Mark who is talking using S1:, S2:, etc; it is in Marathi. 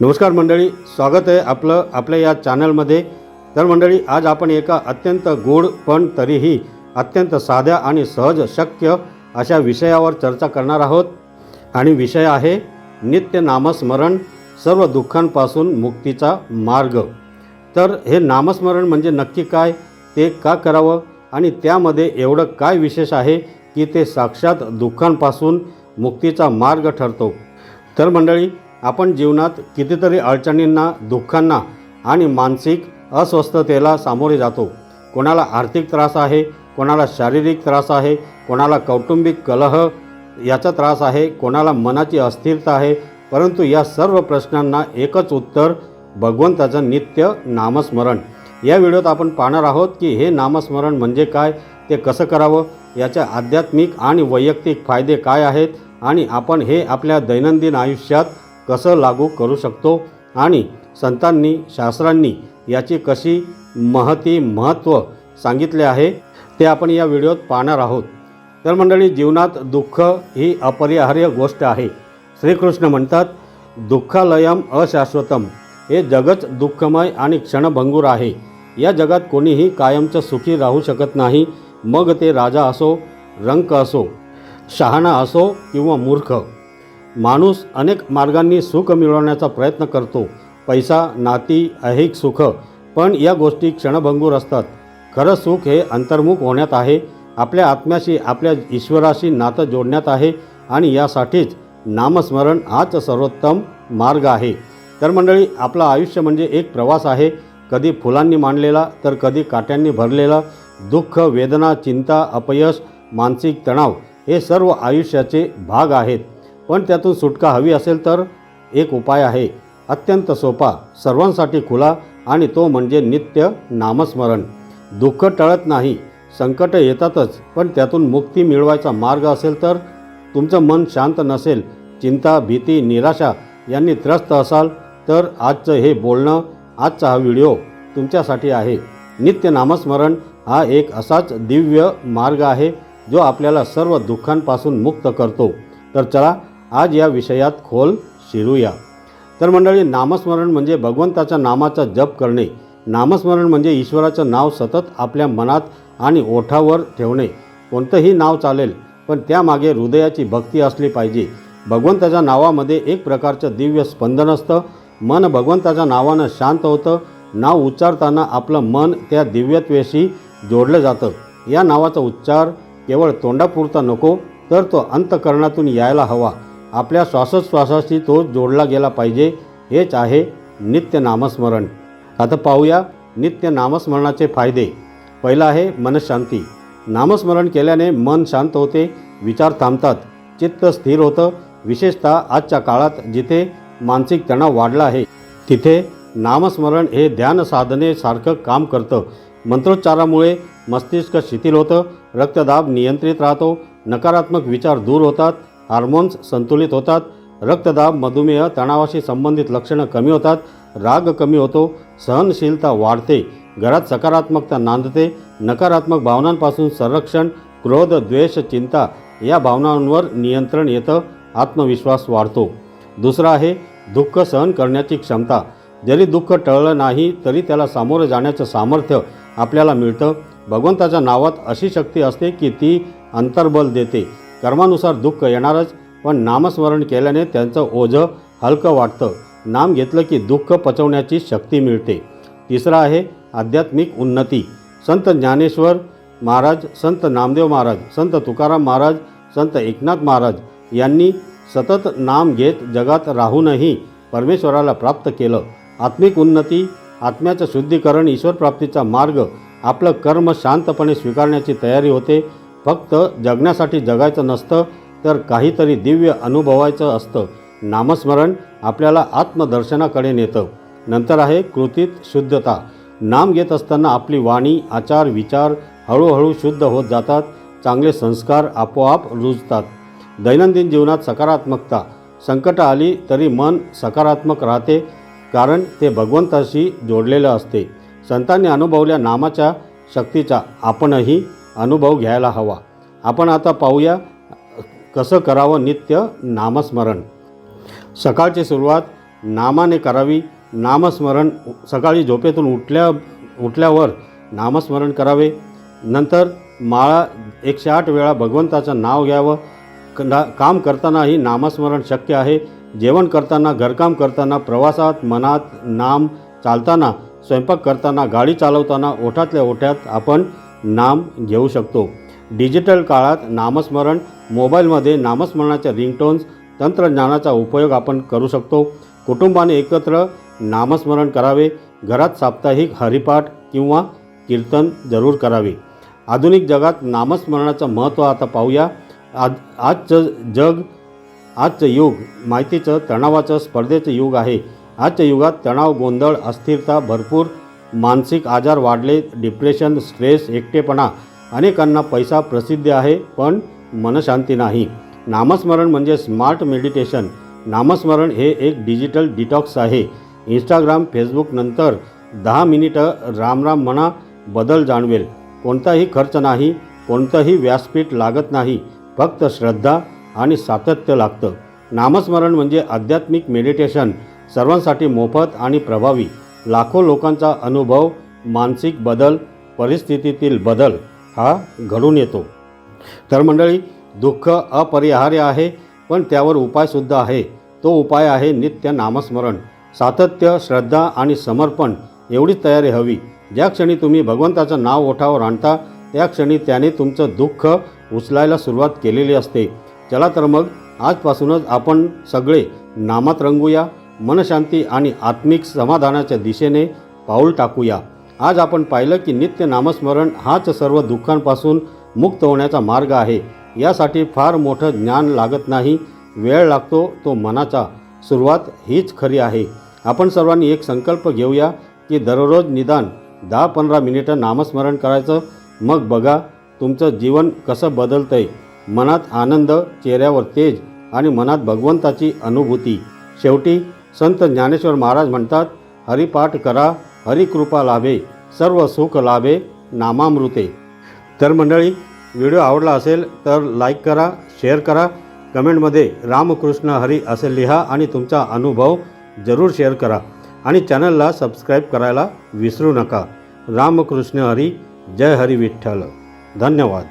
S1: नमस्कार मंडळी स्वागत आहे आपलं आपल्या या चॅनलमध्ये. तर मंडळी आज आपण एका अत्यंत गोड पण तरीही अत्यंत साध्या आणि सहज शक्य अशा विषयावर चर्चा करणार आहोत. आणि विषय आहे नित्य नामस्मरण सर्व दुःखांपासून मुक्तीचा मार्ग. तर हे नामस्मरण म्हणजे नक्की काय ते का करावं आणि त्यामध्ये एवढं काय विशेष आहे की ते साक्षात दुःखांपासून मुक्तीचा मार्ग ठरतो? तर मंडळी आपण जीवनात कितीतरी अडचणींना दुःखांना आणि मानसिक अस्वस्थतेला सामोरे जातो. कोणाला आर्थिक त्रास आहे कोणाला शारीरिक त्रास आहे कोणाला कौटुंबिक कलह याचा त्रास आहे कोणाला मनाची अस्थिरता आहे परंतु या सर्व प्रश्नांना एकच उत्तर भगवंताचं नित्य नामस्मरण. या व्हिडिओत आपण पाहणार आहोत की हे नामस्मरण म्हणजे काय ते कसं करावं याच्या आध्यात्मिक आणि वैयक्तिक फायदे काय आहेत आणि आपण हे आपल्या दैनंदिन आयुष्यात कसं लागू करू शकतो आणि संतांनी शास्त्रांनी याची कशी महती महत्त्व सांगितले आहे ते आपण या व्हिडिओत पाहणार आहोत. तर मंडळी जीवनात दुःख ही अपरिहार्य गोष्ट आहे. श्रीकृष्ण म्हणतात दुःखालयम अशाश्वतम. हे जगच दुःखमय आणि क्षणभंगूर आहे. या जगात कोणीही कायमचं सुखी राहू शकत नाही. मग ते राजा असो रंक असो शहाणा असो किंवा मूर्ख. माणूस अनेक मार्गांनी सुख मिळवण्याचा प्रयत्न करतो. पैसा नाती ऐहिक सुख पण या गोष्टी क्षणभंगूर असतात. खरं सुख हे अंतर्मुख होण्यात आहे. आपल्या आत्म्याशी आपल्या ईश्वराशी नातं जोडण्यात आहे आणि यासाठीच नामस्मरण हाच सर्वोत्तम मार्ग आहे. तर मंडळी आपलं आयुष्य म्हणजे एक प्रवास आहे. कधी फुलांनी मांडलेला तर कधी काट्यांनी भरलेला. दुःख वेदना चिंता अपयश मानसिक तणाव हे सर्व आयुष्याचे भाग आहेत. पण त्यातून सुटका हवी असेल तर एक उपाय आहे. अत्यंत सोपा सर्वांसाठी खुला आणि तो म्हणजे नित्य नामस्मरण. दुःख टळत नाही संकट येतातच पण त्यातून मुक्ती मिळवायचा मार्ग असेल तर तुमचं मन शांत नसेल चिंता भीती निराशा यांनी त्रस्त असाल तर आजचं हे बोलणं आजचा हा व्हिडिओ तुमच्यासाठी आहे. नित्य नामस्मरण हा एक असाच दिव्य मार्ग आहे जो आपल्याला सर्व दुःखांपासून मुक्त करतो. तर चला आज या विषयात खोल शिरूया. तर मंडळी नामस्मरण म्हणजे भगवंताच्या नामाचा जप करणे. नामस्मरण म्हणजे ईश्वराचं नाव सतत आपल्या मनात आणि ओठावर ठेवणे. कोणतंही नाव चालेल पण त्यामागे हृदयाची भक्ती असली पाहिजे. भगवंताच्या नावामध्ये एक प्रकारचं दिव्य स्पंदन असतं. मन भगवंताच्या नावानं शांत होतं. नाव उच्चारताना आपलं मन त्या दिव्यत्वेशी जोडलं जातं. या नावाचा उच्चार केवळ तोंडापुरता नको तर तो अंतकरणातून यायला हवा. आपल्या श्वासोच्छ्वासाशी तो जोडला गेला पाहिजे हेच आहे नित्य नामस्मरण. आता पाहूया नित्य नामस्मरणाचे फायदे. पहिला आहे मनशांती. नामस्मरण केल्याने मन शांत होते विचार थांबतात चित्त स्थिर होतं. विशेषतः आजच्या काळात जिथे मानसिक तणाव वाढला आहे तिथे नामस्मरण हे ध्यान साधनेसारखं काम करतं. मंत्रोच्चारामुळे मस्तिष्क शिथिल होतं रक्तदाब नियंत्रित राहतो नकारात्मक विचार दूर होतात हार्मोन्स संतुलित होतात रक्तदाब मधुमेह तणावाशी संबंधित लक्षणं कमी होतात राग कमी होतो सहनशीलता वाढते घरात सकारात्मकता नांदते नकारात्मक भावनांपासून संरक्षण क्रोध द्वेष चिंता या भावनांवर नियंत्रण येतं आत्मविश्वास वाढतो. दुसरं आहे दुःख सहन करण्याची क्षमता. जरी दुःख टळलं नाही तरी त्याला सामोरं जाण्याचं सामर्थ्य आपल्याला मिळतं. भगवंताच्या नावात अशी शक्ती असते की ती अंतर्बल देते. कर्मानुसार दुःख येणारच पण नामस्मरण केल्याने त्यांचं ओझं हलकं वाटतं. नाम घेतलं की दुःख पचवण्याची शक्ती मिळते. तिसरं आहे आध्यात्मिक उन्नती. संत ज्ञानेश्वर महाराज संत नामदेव महाराज संत तुकाराम महाराज संत एकनाथ महाराज यांनी सतत नाम घेत जगात राहूनही परमेश्वराला प्राप्त केलं. आत्मिक उन्नती आत्म्याचं शुद्धीकरण ईश्वरप्राप्तीचा मार्ग आपलं कर्म शांतपणे स्वीकारण्याची तयारी होते. फक्त जगण्यासाठी जगायचं नसतं तर काहीतरी दिव्य अनुभवायचं असतं. नामस्मरण आपल्याला आत्मदर्शनाकडे नेतं. नंतर आहे कृतीत शुद्धता. नाम घेत असताना आपली वाणी आचार विचार हळूहळू शुद्ध होत जातात. चांगले संस्कार आपोआप रुजतात. दैनंदिन जीवनात सकारात्मकता. संकट आली तरी मन सकारात्मक राहते कारण ते भगवंताशी जोडलेलं असते. संतांनी अनुभवल्या नामाच्या शक्तीचा आपणही अनुभव घ्यायला हवा. आपण आता पाहूया कसं करावं नित्य नामस्मरण. सकाळची सुरुवात नामाने करावी. नामस्मरण सकाळी झोपेतून उठल्या उठल्यावर नामस्मरण करावे. नंतर माळा एकशे आठ वेळा भगवंताचं नाव घ्यावं. ना काम करतानाही नामस्मरण शक्य आहे. जेवण करताना घरकाम करताना प्रवासात मनात नाम चालताना स्वयंपाक करताना गाडी चालवताना ओठातल्या ओठ्यात आपण नाम घेऊ शकतो. डिजिटल काळात नामस्मरण मोबाईलमध्ये नामस्मरणाच्या रिंगटोन्स तंत्रज्ञानाचा उपयोग आपण करू शकतो. कुटुंबाने एकत्र नामस्मरण करावे घरात साप्ताहिक हरिपाठ किंवा कीर्तन जरूर करावे. आधुनिक जगात नामस्मरणाचं महत्त्व आता पाहूया. आज आजचं जग आजचं युग माहितीचं तणावाचं स्पर्धेचं युग आहे. आजच्या युगात तणाव गोंधळ अस्थिरता भरपूर मानसिक आजार वाढले डिप्रेशन स्ट्रेस एकटेपणा अनेकांना पैसा प्रसिद्ध आहे पण मनशांती नाही. नामस्मरण म्हणजे स्मार्ट मेडिटेशन नामस्मरण हे एक डिजिटल डिटॉक्स आहे. इंस्टाग्राम फेसबुक नंतर दहा मिनिटं रामराम म्हणा बदल जाणवेल. कोणताही खर्च नाही कोणतंही व्यासपीठ लागत नाही. फक्त श्रद्धा आणि सातत्य लागतं. नामस्मरण म्हणजे आध्यात्मिक मेडिटेशन सर्वांसाठी मोफत आणि प्रभावी. लाखो लोकांचा अनुभव मानसिक बदल परिस्थितीतील बदल हा घडून येतो. तर मंडळी दुःख अपरिहार्य आहे पण त्यावर उपायसुद्धा आहे. तो उपाय आहे नित्य नामस्मरण सातत्य श्रद्धा आणि समर्पण. एवढीच तयारी हवी. ज्या क्षणी तुम्ही भगवंताचं नाव ओठावर आणता त्या क्षणी त्याने तुमचं दुःख उचलायला सुरुवात केलेली असते. चला तर मग आजपासूनच आपण सगळे नामात रंगूया. मनशांती आणि आत्मिक समाधानाच्या दिशेने पाऊल टाकूया. आज आपण पाहिलं की नित्य नामस्मरण हाच सर्व दुःखांपासून मुक्त होण्याचा मार्ग आहे. यासाठी फार मोठं ज्ञान लागत नाही. वेळ लागतो तो मनाचा. सुरुवात हीच खरी आहे. आपण सर्वांनी एक संकल्प घेऊया की दररोज निदान दहा पंधरा मिनिटं नामस्मरण करायचं. मग बघा तुमचं जीवन कसं बदलतंय. मनात आनंद चेहऱ्यावर तेज आणि मनात भगवंताची अनुभूती. शेवटी संत ज्ञानेश्वर महाराज म्हणतात हरिपाठ करा हरिकृपा लाभे सर्व सुख लाभे नामामृते. तर मंडळी व्हिडिओ आवडला असेल तर लाईक करा शेअर करा. कमेंटमध्ये रामकृष्ण हरी असे लिहा आणि तुमचा अनुभव जरूर शेअर करा. आणि चॅनलला सबस्क्राईब करायला विसरू नका. रामकृष्ण हरी जय हरी विठ्ठल. धन्यवाद.